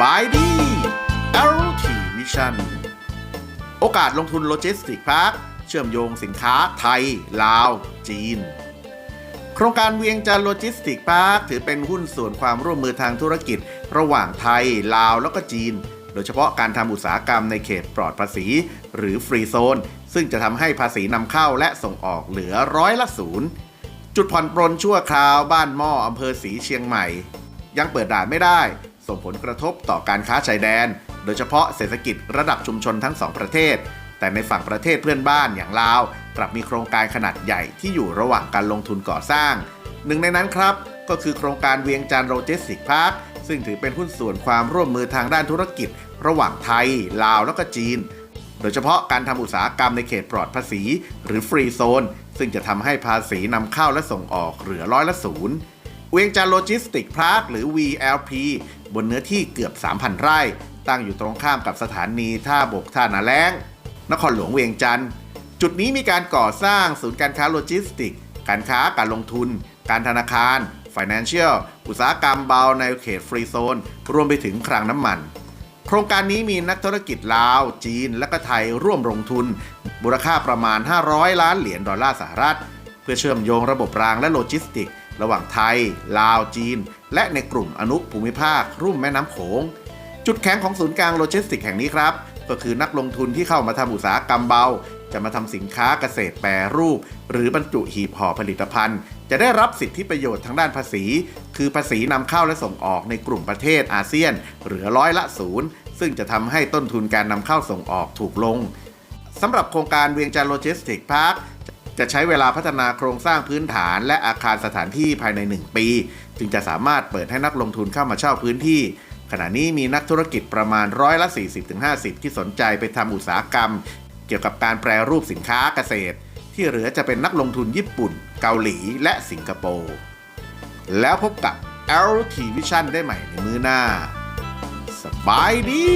บายดี LT Vision โอกาสลงทุนโลจิสติกพาร์คเชื่อมโยงสินค้าไทย ลาว จีน โครงการเวียงจันโลจิสติกพาร์คถือเป็นหุ้นส่วนความร่วมมือทางธุรกิจ ระหว่างไทย ลาว แล้วก็จีน โดยเฉพาะการทำอุตสาหกรรมในเขตปลอดภาษี หรือฟรีโซน ซึ่งจะทำให้ภาษีนำเข้าและส่งออกเหลือร้อยละศูนย์จุดผ่อนปรนชั่วคราวบ้านหม้ออำเภอศรีเชียงใหม่ ยังเปิดด่านไม่ได้ ส่งผลกระทบต่อการค้าชายแดน โดยเฉพาะเศรษฐกิจระดับชุมชนทั้งสองประเทศ แต่ในฝั่งประเทศเพื่อนบ้านอย่างลาว กลับมีโครงการขนาดใหญ่ที่อยู่ระหว่างการลงทุนก่อสร้าง หนึ่งในนั้นครับ ก็คือโครงการเวียงจันทร์โลจิสติกพาร์คซึ่งถือเป็นหุ้นส่วนความร่วมมือทางด้านธุรกิจ ระหว่างไทย ลาวแล้วก็จีน โดยเฉพาะการทำอุตสาหกรรมในเขตปลอดภาษี หรือฟรีโซนซึ่งจะทำให้ภาษีนำเข้าและส่งออกเหลือร้อยละศูนย์ เวียงจันโลจิสติกพาร์คหรือ VLP บนเนื้อที่เกือบ 3,000 ไร่ ตั้งอยู่ตรงข้ามกับสถานีท่าบกท่านาแล้ง นครหลวงเวียงจันทร์จุดนี้มีการก่อสร้างศูนย์การค้าโลจิสติก การค้าการลงทุน การธนาคาร Financial อุตสาหกรรมเบาในเขตฟรีโซน รวมไปถึงคลังน้ำมัน โครงการนี้มีนักธุรกิจลาว จีน และก็ไทยร่วมลงทุน มูลค่าประมาณ 500 ล้านเหรียญดอลลาร์สหรัฐ เพื่อเชื่อมโยงระบบรางและโลจิสติก ระหว่างไทย ลาวจีน และในกลุ่มอนุภูมิภาค รุ่มแม่น้ำโขง จุดแข็งของศูนย์กลางโลจิสติกแห่งนี้ครับ ก็คือนักลงทุนที่เข้ามาทำอุตสาหกรรมเบา จะมาทำสินค้าเกษตรแปรรูป หรือบรรจุหีบห่อผลิตภัณฑ์ จะได้รับสิทธิประโยชน์ทางด้านภาษี คือภาษีนำเข้าและส่งออกในกลุ่มประเทศอาเซียน เหลือร้อยละศูนย์ซึ่งจะทำให้ต้นทุนการนำเข้าส่งออกถูกลงสำหรับโครงการเวียงจันทร์โลจิสติกพาร์ค จะใช้เวลาพัฒนาโครงสร้างพื้นฐานและอาคารสถานที่ภายใน 1 ปี จึงจะสามารถเปิดให้นักลงทุนเข้ามาเช่าพื้นที่ ขณะนี้มีนักธุรกิจประมาณร้อยละ 40-50 ที่สนใจไปทำอุตสาหกรรม เกี่ยวกับการแปรรูปสินค้าเกษตร ที่เหลือจะเป็นนักลงทุนญี่ปุ่น เกาหลีและสิงคโปร์แล้วพบกับ LT Vision ได้ใหม่ในมือหน้า สบายดี